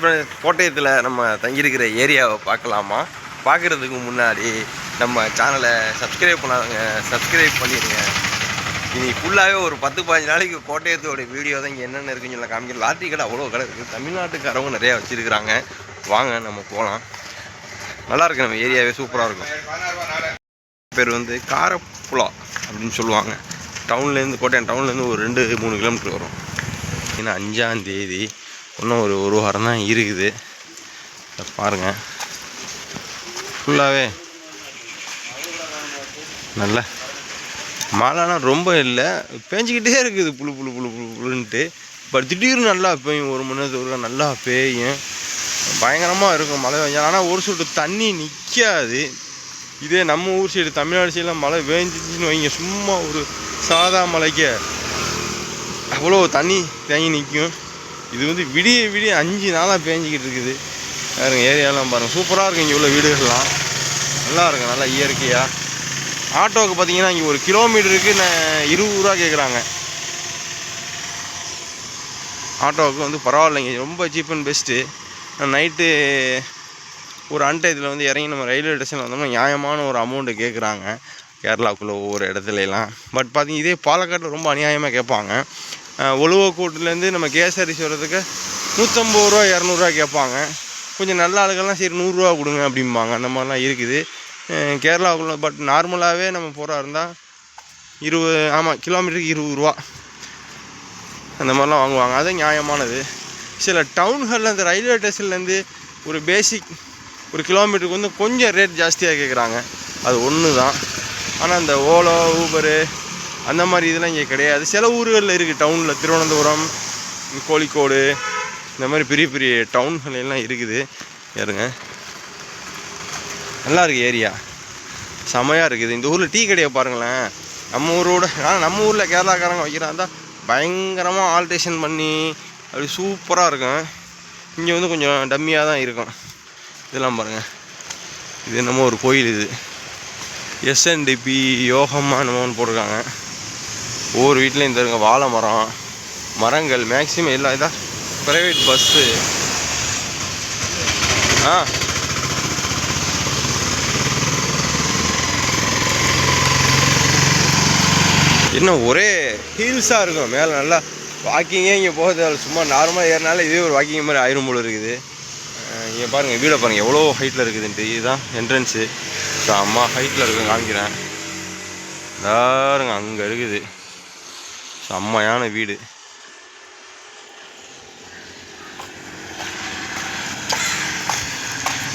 இப்போ கோட்டயத்தில் நம்ம தங்கியிருக்கிற ஏரியாவை பார்க்கலாமா? பார்க்குறதுக்கு முன்னாடி நம்ம சேனலை சப்ஸ்கிரைப் பண்ணாதவங்க சப்ஸ்கிரைப் பண்ணிடுங்க இனி ஃபுல்லாகவே ஒரு பத்து பதினஞ்சு நாளைக்கு கோட்டயத்தோட வீடியோ தான் இங்கே என்னென்ன இருக்குன்னு சொல்லி காமிக்கிற லாட்ரி கடை அவ்வளோ கடை இருக்குது தமிழ்நாட்டுக்காரவங்க நிறையா வச்சுருக்குறாங்க. வாங்க நம்ம போகலாம் நல்லாயிருக்கு நம்ம ஏரியாவே சூப்பராக இருக்கும். பேர் வந்து காரப்புலா அப்படின்னு சொல்லுவாங்க. டவுன்லேருந்து கோட்டையம் டவுன்லேருந்து ஒரு ரெண்டு மூணு கிலோமீட்டர் வரும். ஏன்னா அஞ்சாம் தேதி இன்னும் ஒரு ஒரு வாரம் தான் இருக்குது. பாருங்கள் ஃபுல்லாகவே நல்ல மழைனா ரொம்ப இல்லை. பேஞ்சிக்கிட்டே இருக்குது. புழு புழு புழு புழு புழுன்ட்டு. பட் திடீர்னு நல்லா பெய்யும். ஒரு மணி நேரத்துக்கு ஒருக்கா நல்லா பெய்யும். பயங்கரமாக இருக்கும் மழை பெஞ்சால் ஆனால் ஒரு சொட்டு தண்ணி நிற்காது இதே நம்ம ஊர் சைடு தமிழ்நாடு சைடெலாம் மழை பெஞ்சிச்சின்னு வைங்க. சும்மா ஒரு சாதா மழைக்கு அவ்வளோ தண்ணி தேங்கி நிற்கும். இது வந்து விடிய விடிய அஞ்சு நாளாக பேஞ்சிக்கிட்டு இருக்குது. பாருங்க ஏரியாலாம் பாருங்கள் சூப்பராக இருக்கும் இங்கே உள்ள வீடுகள்லாம். நல்லா இருக்கும் நல்லா இயற்கையாக ஆட்டோவுக்கு பார்த்தீங்கன்னா இங்கே ஒரு கிலோமீட்டருக்கு நான் இருபது ரூபா கேட்குறாங்க ஆட்டோவுக்கு வந்து பரவாயில்லைங்க. ரொம்ப சீப் அண்ட் பெஸ்ட்டு நைட்டு ஒரு அன்டயத்தில் வந்து இறங்கி நம்ம ரயில்வே ஸ்டேஷனில் வந்தோம்னா நியாயமான ஒரு அமௌண்ட்டு கேட்குறாங்க கேரளாக்குள்ளே ஒவ்வொரு இடத்துலலாம் பட் பார்த்திங்க இதே பாலக்காட்டில் ரொம்ப அநியாயமாக கேட்பாங்க ஒழுவக்கூட்டிலேருந்து நம்ம கேசரிசி வர்றதுக்கு நூற்றம்பது ரூபா இரநூறுவா கேட்பாங்க. கொஞ்சம் நல்ல ஆளுகள்லாம் சரி நூறுரூவா கொடுங்க அப்படிம்பாங்க. அந்த மாதிரிலாம் இருக்குது. கேரளாவுக்குள்ள பட் நார்மலாகவே நம்ம போகிறா இருந்தால் இருபது ஆமாம் கிலோமீட்டருக்கு இருபது ரூபா. அந்த மாதிரிலாம் வாங்குவாங்க. அது நியாயமானது. சில டவுன்களில் இந்த ரயில்வே ஸ்டேஷன்லேருந்து ஒரு பேசிக் ஒரு கிலோமீட்டருக்கு வந்து கொஞ்சம் ரேட் ஜாஸ்தியாக கேட்குறாங்க. அது ஒன்று தான் ஆனால் இந்த ஓலோ ஊபரு அந்த மாதிரி இதெல்லாம் இங்கே கிடையாது. சில ஊர்களில் இருக்குது டவுனில் திருவனந்தபுரம் கோழிக்கோடு இந்த மாதிரி பெரிய பெரிய டவுன்கள் எல்லாம் இருக்குது. யாருங்க நல்லா இருக்குது ஏரியா செமையாக இருக்குது. இந்த ஊரில் டீ கடையை பாருங்களேன். நம்ம ஊரோட ஆனால் நம்ம ஊரில் கேரளாக்காரங்க வைக்கிறாங்க. பயங்கரமாக ஆல்ட்ரேஷன் பண்ணி அப்படி சூப்பராக இருக்கும். இங்கே வந்து கொஞ்சம் டம்மியாக தான் இருக்கும். இதெல்லாம் பாருங்கள் இது என்னமோ ஒரு கோயில் இது. எஸ்என்டிபி யோகம்மா என்னமோ ஒன்று போட்டிருக்காங்க. ஒவ்வொரு வீட்லேயும் இந்த இருங்க வாழை மரம் மரங்கள் மேக்ஸிமம் எல்லா இதாக ப்ரைவேட் பஸ்ஸு ஆ. என்ன ஒரே ஹீல்ஸாக இருக்கும் மேலே நல்லா வாக்கிங்கே இங்கே போகிறது சும்மா நார்மலாக ஏறினால இதே ஒரு வாக்கிங் மாதிரி ஆயிரம் போல் இருக்குது. இங்கே பாருங்கள் வீடை பாருங்கள் எவ்வளோ ஹைட்டில் இருக்குதுன்ட்டு இதுதான் என்ட்ரன்ஸு ஸோ அம்மா ஹைட்டில் இருக்குன்னு காமிக்கிறேன். தாருங்க அங்கே இருக்குது. செம்மையான வீடு.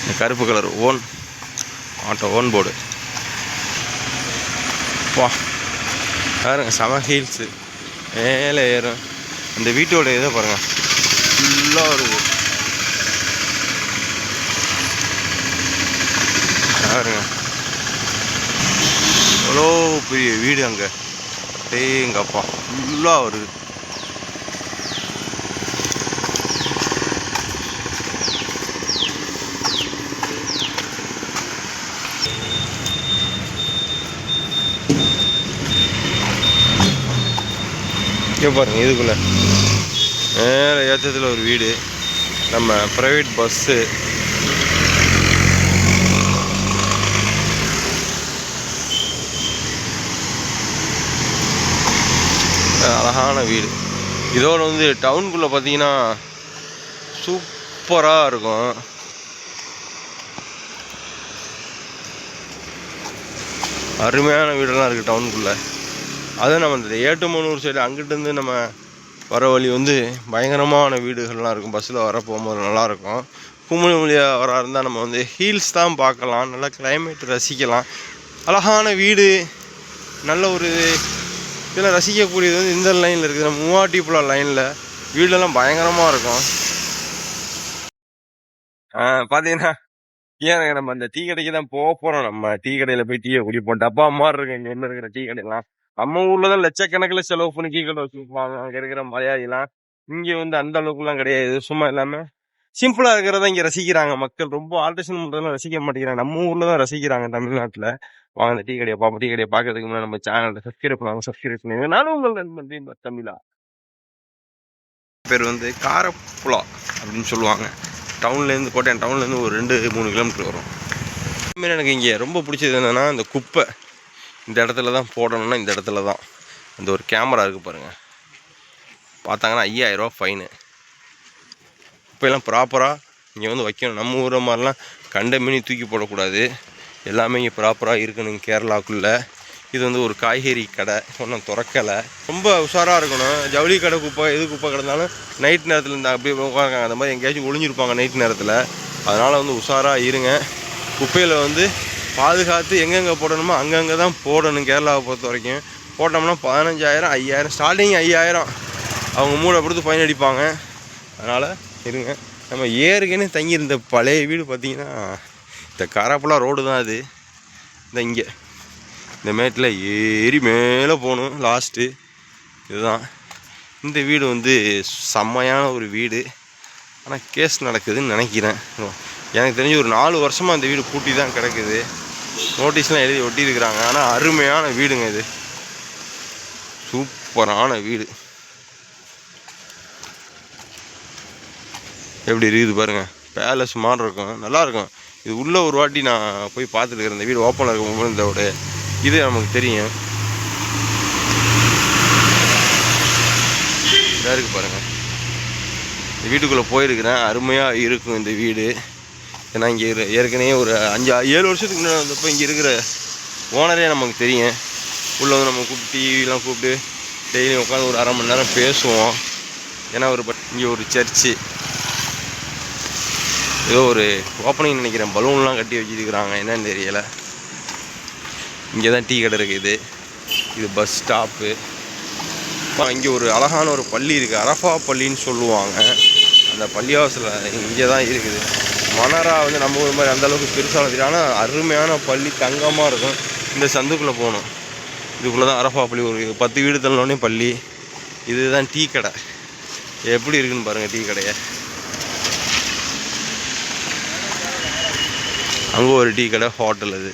இந்த கருப்பு colour own auto own board. வா பாருங்க செம ஹீல்ஸு மேலே ஏறும். அந்த வீட்டோட இதை பாருங்க. ஃபுல்லாக ஒரு பாருங்க. எவ்வளோ பெரிய வீடு அங்கே. டேங்கப்பா ஃபுல்லாக வருது. இங்கே பாருங்க இதுக்குள்ள. மேலே ஏற்றத்தில் ஒரு வீடு. நம்ம ப்ரைவேட் பஸ்ஸு அழகான வீடு. இதோட வந்து டவுனுக்குள்ளே பார்த்தீங்கன்னா சூப்பராக இருக்கும். அருமையான வீடெல்லாம் இருக்குது டவுனுக்குள்ளே அதுவும் நம்ம இந்த ஏட்டுமனூர் சைடு அங்கிட்டேருந்து நம்ம வர வழி வந்து பயங்கரமான வீடுகள்லாம் இருக்கும். பஸ்ஸில் வர போகும்போது நல்லாயிருக்கும் குமுளி மொழியாக வர இருந்தால் நம்ம வந்து ஹீல்ஸ் தான் பார்க்கலாம். நல்லா கிளைமேட் ரசிக்கலாம். அழகான வீடு. நல்ல ஒரு இதெல்லாம் ரசிக்கக்கூடியது வந்து இந்த லைனில் இருக்குது. நம்ம மூவாட்டிப்புழா லைனில் வீடெல்லாம் பயங்கரமாக இருக்கும். பார்த்தீங்கன்னா ஏன் நம்ம அந்த டீ கடைக்கு தான் போக போகிறோம் நம்ம டீ கடையில் போய் டீயை குடிப்போம் டப்பா மாதிரி இருக்கு இங்கே என்ன இருக்கிற டீ கடையெல்லாம். நம்ம ஊரில் தான் லட்சக்கணக்கில் செலவு பண்ணி டீ கடை வச்சுருப்பாங்க. அங்கே இருக்கிற மலையாளிலாம். இங்கே வந்து அந்த அளவுக்குலாம் கிடையாது. சும்மா எல்லாமே சிம்பிளாக இருக்கிறத இங்கே ரசிக்கிறாங்க மக்கள். ரொம்ப ஆல்ட்ரேஷன் பண்ணுறதுலாம் ரசிக்க மாட்டேங்கிறாங்க. நம்ம ஊரில் தான் ரசிக்கிறாங்க தமிழ்நாட்டில். வாங்க அந்த டீ கடையை பார்ப்போம். டீ கடையை பார்க்கறதுக்கு முன்னாடி நம்ம சேனலை சப்ஸ்கிரைப் பண்ணுவாங்க சப்ஸ்கிரைப் பண்ணுங்க நானும் உங்கள் நண்பன் தமிழா. பேர் வந்து காரப்புலா அப்படின்னு சொல்லுவாங்க. டவுன்லேருந்து கோட்டையம் டவுன்லேருந்து ஒரு ரெண்டு மூணு கிலோமீட்டர் வரும். அதுமாரி எனக்கு இங்கே ரொம்ப பிடிச்சது என்னென்னா இந்த குப்பை. இந்த இடத்துல தான் போடணும்னா இந்த இடத்துல தான். அந்த ஒரு கேமரா இருக்குது பாருங்கள் பார்த்தாங்கன்னா ஐயாயிரரூவா ஃபைனு குப்பையெல்லாம் ப்ராப்பராக இங்கே வந்து வைக்கணும். நம்ம ஊரை மாதிரிலாம் கண்ட மீனி தூக்கி போடக்கூடாது. எல்லாமே இங்கே ப்ராப்பராக இருக்கணும் கேரளாவுக்குள்ளே இது வந்து ஒரு காய்கறி கடை. ஒன்றும் திறக்கலை. ரொம்ப உஷாராக இருக்கணும். ஜவுளி கடை குப்பை எது குப்பை கிடந்தாலும் நைட் நேரத்தில் இந்த அப்படியே உட்காருக்காங்க அந்த மாதிரி எங்கேயாச்சும் ஒளிஞ்சிருப்பாங்க நைட் நேரத்தில். அதனால் வந்து உஷாராக இருங்க. குப்பையில் வந்து பாதுகாத்து எங்கெங்கே போடணுமோ அங்கங்கே தான் போடணும் கேரளாவை பொறுத்த வரைக்கும். போட்டோம்னா பதினஞ்சாயிரம் ஐயாயிரம் ஸ்டார்டிங் ஐயாயிரம். அவங்க மூடை கொடுத்து ஃபைன் அடிப்பாங்க அதனால் இருங்க. நம்ம ஏற்கனவே தங்கியிருந்த பழைய வீடு பார்த்திங்கன்னா இந்த காராப்புலா ரோடு தான் அது. இந்த இங்கே. இந்த மேட்டில் ஏறி மேலே போகணும் லாஸ்ட்டு இதுதான். இந்த வீடு வந்து செம்மையான ஒரு வீடு. ஆனால் கேஸ் நடக்குதுன்னு நினைக்கிறேன். எனக்கு தெரிஞ்சு ஒரு நாலு வருஷமாக இந்த வீடு பூட்டி தான் கிடக்குது. நோட்டீஸ்லாம் எழுதி ஒட்டியிருக்கிறாங்க. ஆனால் அருமையான வீடுங்க இது. சூப்பரான வீடு. எப்படி இருக்குது பாருங்கள் பேலஸ் மாதிரி இருக்கும். நல்லாயிருக்கும் இது உள்ளே ஒரு வாட்டி நான் போய் பார்த்துருக்குறேன் இந்த வீடு ஓப்பனில் இருக்கும் இதோட இது நமக்கு தெரியும். இதாக இருக்குது பாருங்கள் இந்த வீட்டுக்குள்ளே போயிருக்கிறேன். அருமையாக இருக்கும் இந்த வீடு. ஏன்னா இங்கே ஏற்கனவே ஒரு அஞ்சு ஏழு வருஷத்துக்கு முன்னாடி வந்தப்போ இங்கே இருக்கிற ஓனரே நமக்கு தெரியும். உள்ளே வந்து நம்ம கூப்பிட்டு டிவிலாம் கூப்பிட்டு டெய்லியும் உட்காந்து ஒரு அரை மணி நேரம் பேசுவோம். ஏன்னா ஒரு பட் இங்கே ஒரு சர்ச்சு ஏதோ ஒரு ஓப்பனிங் நினைக்கிறேன். பலூன்லாம் கட்டி வச்சிருக்கிறாங்க. என்னன்னு தெரியலை. இங்கே தான் டீ கடை இருக்குது. இது பஸ் ஸ்டாப்பு இங்கே ஒரு அழகான ஒரு பள்ளி இருக்குது அரஃபா பள்ளின்னு சொல்லுவாங்க. அந்த பள்ளிவாசல் இங்கே தான் இருக்குது. மணரா வந்து நம்ம ஊர் மாதிரி அந்தளவுக்கு பெருசாக தெரியும் ஆனால் அருமையான பள்ளி தங்கமாக இருக்கும். இந்த சந்துக்குள்ளே போகணும். இதுக்குள்ளே தான் அரஃபா பள்ளி. ஒரு பத்து வீடு தள்ளோடனே பள்ளி. இதுதான் டீ கடை. எப்படி இருக்குன்னு பாருங்கள் டீ கடையை. அங்கே ஒரு டீ கடை ஹோட்டல் அது.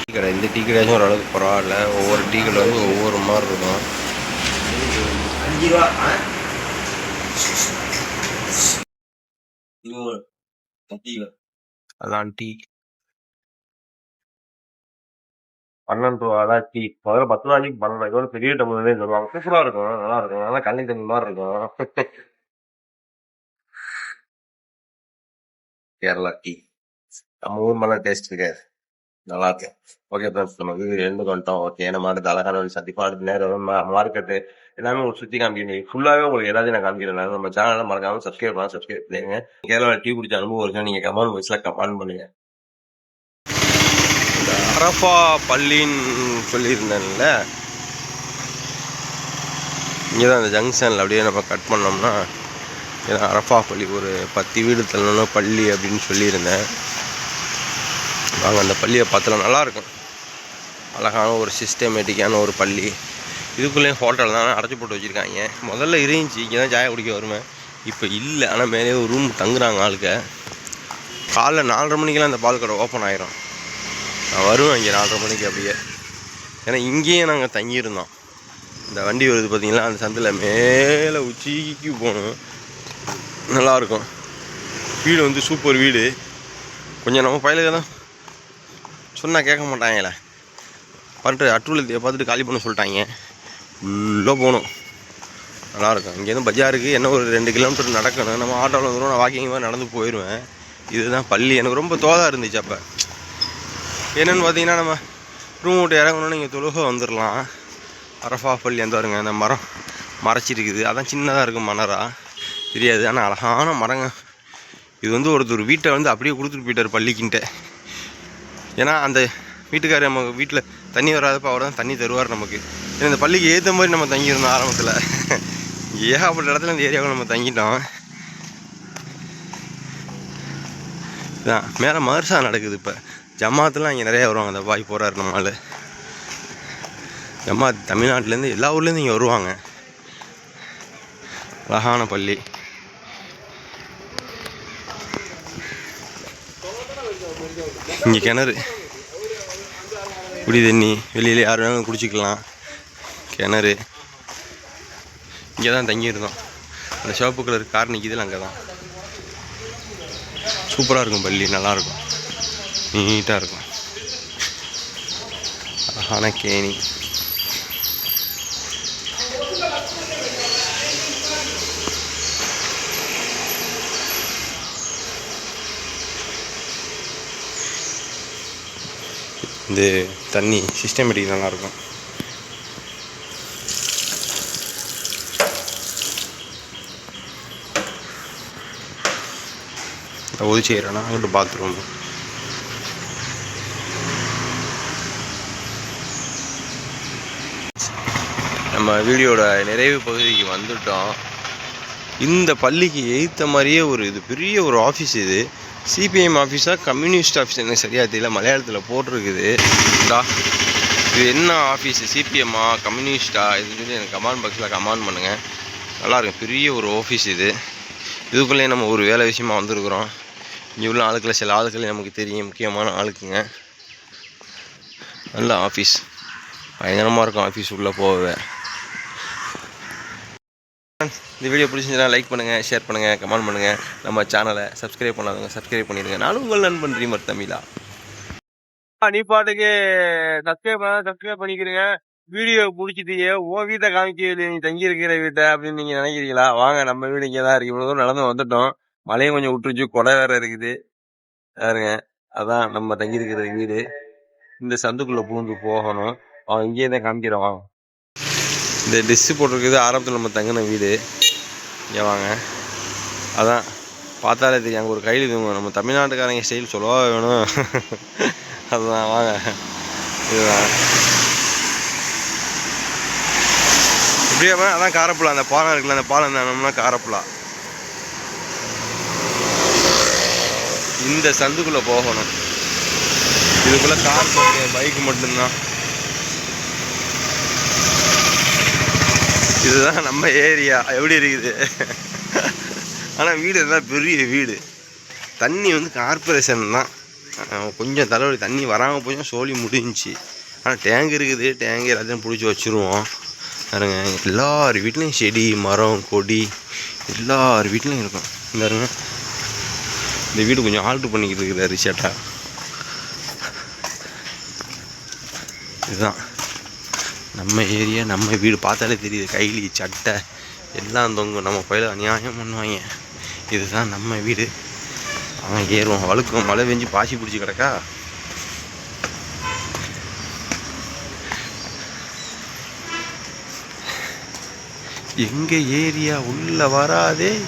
டீ கடை இந்த டீ கடையாச்சும் ஓரளவுக்கு பரவாயில்ல. ஒவ்வொரு டீ கடை வந்து ஒவ்வொரு மாதிரி இருக்கும். அஞ்சு ரூபா. அதான் டீ. பன்னெண்டு ரூபா தான் டீ. முதல்ல பத்து ரூபாய்க்கு பன்னெண்டு ரூபாய்க்கு பெரிய டம்ளர்லேயே சொல்லுவாங்க. சூப்பராக இருக்கும். நல்லா இருக்கும். நல்லா கண்ணி தண்ணி மாதிரி இருக்கும். கேரளா டீ. நம்ம ஊர் மேலே டேஸ்ட் இருக்காது. நல்லா இருக்கு. ஓகே ஃப்ரெண்ட்ஸ் நமக்கு எழுந்து வந்துட்டோம். ஓகே நம்ம அடுத்து அழகான ஒரு சந்திப்பா அடுத்த நேரம் மார்க்கெட்டு எல்லாமே உங்களுக்கு சுற்றி காமிக்கணும் ஃபுல்லாகவே உங்களுக்கு எல்லாத்தையும் நான் காமிக்கிறேன். நம்ம சேனலில் மறக்காம சப்ஸ்கிரைப் பண்ணலாம் சப்ஸ்கிரைப் பண்ணுங்க கேரளாவில் டீ குடிச்ச அனுபவம் இருக்கா? நீங்கள் கமெண்ட் பாக்ஸில் கமெண்ட் பண்ணுங்க. இந்த அரஃபா பள்ளின்னு சொல்லியிருந்தேன்ல. இங்கே தான் இந்த ஜங்ஷனில் அப்படியே நம்ம கட் பண்ணோம்னா ஏன்னா அரஃபா பள்ளி ஒரு பத்து வீடு தள்ளணும் பள்ளி அப்படின்னு சொல்லியிருந்தேன். நாங்கள் அந்த பள்ளியை பார்த்தலாம் நல்லாயிருக்கும் அழகான ஒரு சிஸ்டமேட்டிக்கான ஒரு பள்ளி. இதுக்குள்ளேயும் ஹோட்டல் தான் அடைச்சி போட்டு வச்சுருக்காங்க. முதல்ல இருந்துச்சு இங்கே தான் சாய குடிக்க வருவேன் இப்போ இல்லை ஆனால் மேலே ஒரு ரூம் தங்குறாங்க ஆளுக்க காலைல நாலரை மணிக்கெல்லாம் அந்த பால் கடை ஓப்பன் ஆயிரும். நான் வருவேன் இங்கே நாலரை மணிக்கு அப்படியே. ஏன்னா இங்கேயே நாங்கள் தங்கியிருந்தோம். இந்த வண்டி வருது பார்த்தீங்களா அந்த சந்தில் மேலே உச்சிக்கு போகணும். நல்லாயிருக்கும். வீடு வந்து சூப்பர் வீடு. கொஞ்சம் நம்ம பயிலுக்கு தான் சொன்னால் கேட்க மாட்டாங்களே. பண்ணிட்டு அட்டூலத்தை பார்த்துட்டு காலி பண்ண சொல்லிட்டாங்க. உள்ளே போகணும். நல்லாயிருக்கும். இங்கேருந்து பஜாருக்கு என்ன ஒரு ரெண்டு கிலோமீட்டர் நடக்கணும். நம்ம ஆட்டோவில் வந்துடும் நான் வாக்கிங் மாதிரி நடந்து போயிடுவேன். இதுதான் பள்ளி. எனக்கு ரொம்ப தோதாக இருந்துச்சு அப்போ. என்னென்னு பார்த்தீங்கன்னா நம்ம ரூம் விட்டு இறங்கணும்னு இங்கே தொழுக வந்துடலாம் அரஃபா பள்ளி அந்த வருங்க அந்த மரம் மறைச்சிருக்குது. அதான் சின்னதாக இருக்கும் மணரா தெரியாது. ஆனால் அழகான மரங்க. இது வந்து ஒருத்தர் வீட்டை வந்து அப்படியே கொடுத்துட்டு போயிட்டார் பள்ளிக்கிட்ட. ஏன்னா அந்த வீட்டுக்காரர் நம்ம வீட்டில் தண்ணி வராதப்போ அவர் தான் தண்ணி தருவார் நமக்கு. ஏன்னா இந்த பள்ளிக்கு ஏற்ற மாதிரி நம்ம தங்கியிருந்தோம் ஆரம்பத்தில். ஏகப்பட்ட இடத்துல இந்த ஏரியாவில் நம்ம தங்கிட்டோம். இதான் மேலே மர்சா நடக்குது இப்போ. ஜமாத்துலாம் இங்கே நிறையா வருவாங்க அந்த பாய் போகிறாரு நம்மளால் ஜமாத் தமிழ்நாட்டிலேருந்து எல்லா ஊர்லேருந்து இங்கே வருவாங்க. அழகான பள்ளி. இங்கே கிணறு. குடி தண்ணி வெளியில் யார் வேணாலும் குடிச்சிக்கலாம். கிணறு. இங்கே தான் தங்கியிருந்தோம். அந்த சிவப்பு கலர் கார் நிற்கிதில் அங்கே தான் சூப்பராக இருக்கும் பள்ளி நல்லாயிருக்கும். நீட்டாக இருக்கும். அழகான கேணி. இந்த தண்ணி சிஸ்டமேட்டிக் நல்லாயிருக்கும் ஒதுச்சி ஏறனா அங்கிட்டு பாத்ரூம் நம்ம வீடியோட நிறைவு பகுதிக்கு வந்துட்டோம். இந்த பள்ளிக்கு எய்த்த மாதிரியே ஒரு இது பெரிய ஒரு ஆஃபீஸ் இது. சிபிஎம் ஆஃபீஸாக கம்யூனிஸ்ட் ஆஃபீஸ் எனக்கு சரியாக தெரியல மலையாளத்தில் போட்டிருக்குது. டா இது என்ன ஆஃபீஸு சிபிஎம்மா கம்யூனிஸ்டா இதுன்னு சொல்லி எனக்கு கமெண்ட் பாக்ஸில் கமெண்ட் பண்ணுங்கள் நல்லாயிருக்கும் பெரிய ஒரு ஆஃபீஸ் இது. இதுக்குள்ளேயே நம்ம ஒரு வேலை விஷயமாக வந்திருக்கிறோம். இங்கே உள்ள ஆளுக்களை சில ஆளுக்களை நமக்கு தெரியும் முக்கியமான ஆளுக்குங்க. நல்ல ஆஃபீஸ் பயங்கரமாக இருக்கும் ஆஃபீஸ் உள்ளே போகவே. இந்த வீடியோ பிடிச்சிருந்தா லைக் பண்ணுங்கள் ஷேர் பண்ணுங்கள் கமெண்ட் பண்ணுங்கள் நம்ம சேனலை சப்ஸ்கிரைப் பண்ணாதவங்க சப்ஸ்கிரைப் பண்ணிடுங்க. நானும் உங்கள் நண்பன் ரீமர் தமிழா. நீ பாட்டுக்கு சப்ஸ்கிரைப் பண்ணாத சப்ஸ்கிரைப் பண்ணிக்கிறீங்க வீடியோ பிடிச்சிட்டியே ஓ வீட்டை காமிக்க நீ தங்கி இருக்கிற வீட்டை அப்படின்னு நீங்கள் நினைக்கிறீங்களா? வாங்க நம்ம வீடு இங்கே தான் இருக்கு. இவ்வளோ தூரம் நடந்து வந்துட்டோம். மழையும் கொஞ்சம் விட்டுருச்சு கொடை வேற இருக்குது. பாருங்க அதான் நம்ம தங்கி இருக்கிற வீடு. இந்த சந்துக்குள்ளே பூந்து போகணும். அவன் இங்கேயே தான் காமிக்கிறோம் வாங்க இந்த டிஸ்ஸு போட்டிருக்கிறது ஆரம்பத்தில் நம்ம தங்கின வீடு. இங்கே வாங்க. அதான் பார்த்தாலே தெரியும். அங்கே ஒரு கையில் இதுவும் நம்ம தமிழ்நாட்டுக்காரங்க ஸ்டைல் சொல்லவா வேணும்? அதுதான் வாங்க. இதுதான். இப்படியே அதான் காரப்புலா. அந்த பாலம் இருக்குல்ல அந்த பாலம் தானோம்னா காரப்புலா. இந்த சந்துக்குள்ளே போகணும். இதுக்குள்ளே கார் பைக் மட்டும்தான். இதுதான் நம்ம ஏரியா. எப்படி இருக்குது? ஆனால் வீடு எல்லாம் பெரிய வீடு. தண்ணி வந்து கார்பரேஷன் தான். கொஞ்சம் தலைவலி தண்ணி வராமல் போய் சோழி முடிஞ்சிச்சு. ஆனால் டேங்க் இருக்குது. டேங்க் எல்லாத்தையும் பிடிச்சி வச்சுருவோம். பாருங்க எல்லார் வீட்லேயும் செடி மரம் கொடி எல்லார் வீட்லேயும் இருக்கும். இந்தாருங்க இந்த வீடு கொஞ்சம் ஆல்ட்ரு பண்ணிக்கிட்டு இருக்குது ரிசேட்டாக இதுதான். நம்ம ஏரியா நம்ம வீடு பார்த்தாலே தெரியுது. கைலி சட்டை எல்லாம் தொங்கும். நம்ம பயில அநியாயம் பண்ணுவாங்க. இதுதான் நம்ம வீடு. அவன் ஏறுவான். வழுக்கும். மழை பெஞ்சு பாசி பிடிச்சி கிடக்கா? எங்கள் ஏரியா உள்ளே வராதே?